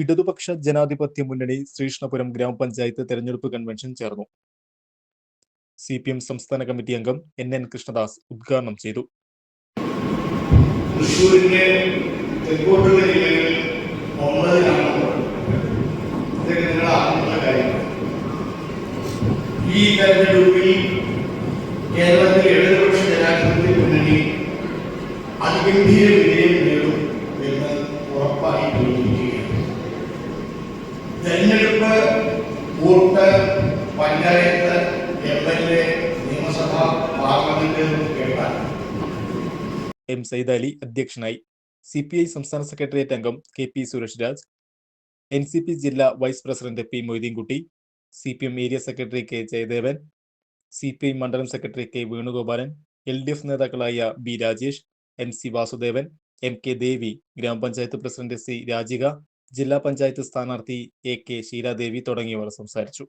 ഇടതുപക്ഷ ജനാധിപത്യ മുന്നണി ശ്രീകൃഷ്ണപുരം ഗ്രാമപഞ്ചായത്ത് തെരഞ്ഞെടുപ്പ് കൺവെൻഷൻ ചേർന്നു. സി പി എം സംസ്ഥാന കമ്മിറ്റി അംഗം എൻ എൻ കൃഷ്ണദാസ് ഉദ്ഘാടനം ചെയ്തു. ഈ തെരഞ്ഞെടുപ്പിൽ കേരളത്തിൽ ഇടതുപക്ഷ ജനാധിപത്യ മുന്നണി അതിഗംഭീര വിജയം തെരഞ്ഞെടുപ്പ് vote panchayat M L A നിയമസഭ പാർലമെന്റ് കേട്ടാൽ. എം സൈദ് അലി അധ്യക്ഷനായി സി പി ഐ സംസ്ഥാന സെക്രട്ടേറിയറ്റ് അംഗം K P Suresh Raj N C P ജില്ലാ vice president P Moideenkutty C P M area secretary K Jayadevan C P I മണ്ഡലം secretary K Venugopalan L D F നേതാക്കളായ B Rajesh M C Vasudevan M K Devi ഗ്രാമപഞ്ചായത്ത് president C Rajika ജില്ലാ പഞ്ചായത്ത് സ്ഥാനാർത്ഥി A K Sheela Devi തുടങ്ങിയവർ സംസാരിച്ചു